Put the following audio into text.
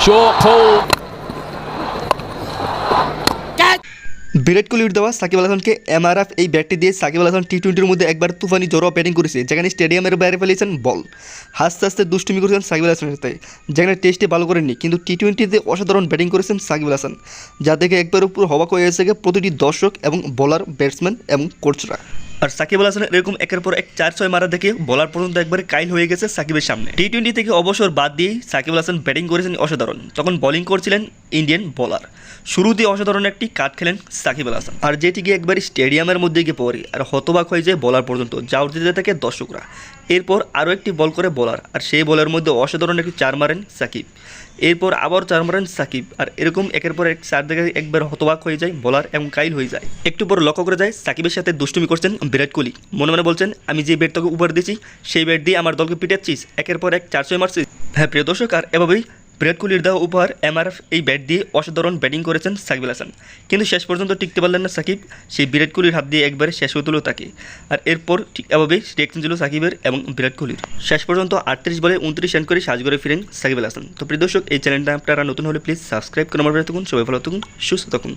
Short pull. বিরাট কোহলির দেওয়া সাকিব আল হাসানকে এমআরএফ এই ব্যাটটি দিয়ে সাকিব আল হাসান টি টোয়েন্টির মধ্যে একবার তুফানি জড়ো ব্যাটিং করেছে যেখানে স্টেডিয়ামের বাইরে ফেলেছেন বল। হাসতে হাসতে দুষ্টুমি করেছেন সাকিব আল হাসানের সাথে যেখানে টেস্টে ভালো করেননি কিন্তু টি টোয়েন্টিতে অসাধারণ ব্যাটিং করেছেন সাকিব আল হাসান যা দেখে একবার উপর হবাক হয়ে এসে গিয়ে প্রতিটি দর্শক এবং বোলার ব্যাটসম্যান এবং কোচরা আর সাকিব আল হাসানের এরকম একের পর এক চার ছয় মারা দেখে বলার পর্যন্ত একবারে কাইল হয়ে গেছে সাকিবের সামনে। টি টোয়েন্টি থেকে অবসর বাদ দিয়ে সাকিব আল হাসান ব্যাটিং করেছেন অসাধারণ। তখন বোলিং করছিলেন ইন্ডিয়ান বোলার শুরুতে অসাধারণ একটি কাট খেলেন সাকিব আল হাসান। আর যেটিকে একবার স্টেডিয়ামের মধ্যে গিয়ে পড়ে আর হতবাক হয়ে যায় বলার পর্যন্ত যা উঠতে থাকে দর্শকরা। এরপর আরও একটি বল করে বলার আর সেই বলের মধ্যে অসাধারণ একটি চার মারেন সাকিব। এরপর আবার চার মারেন সাকিব, আর এরকম একের পর এক চার দেখে একবার হতবাক হয়ে যায় বলার এবং কাইল হয়ে যায়। একটু পর লক্ষ্য করে যায়, সাকিবের সাথে দুষ্টুমি করছেন বিরাট কোহলি। মনে মনে বলছেন, আমি যে ব্যাট তোকে উপহার দিয়েছি, সেই ব্যাট দিয়ে আমার দলকে পিটাচ্ছিস। একের পর এক চারশো মারছিস। হ্যাঁ প্রিয় দর্শক, আর এভাবেই বিরাট কোহলির দেওয়া উপহার এমআরএফ এই ব্যাট দিয়ে অসাধারণ ব্যাটিং করেছেন সাকিব আল হাসান। কিন্তু শেষ পর্যন্ত টিকতে পারলেন না সাকিব, সেই বিরাট কোহলির হাত দিয়ে একবারে শেষ হয়ে তুলো তাকে। আর এরপর ঠিক এভাবেই রিয়েকশন ছিল সাকিবের এবং বিরাট কোহলির। শেষ পর্যন্ত আটত্রিশ বলে উনত্রিশ রান করে সাজ করে ফিরেন সাকিব আল হাসান। তো প্রিয় দর্শক, এই চ্যানেলটা আপনারা নতুন হলে প্লিজ সাবস্ক্রাইব করে আমার থাকুন। সবাই ভালো থাকুন, সুস্থ থাকুন।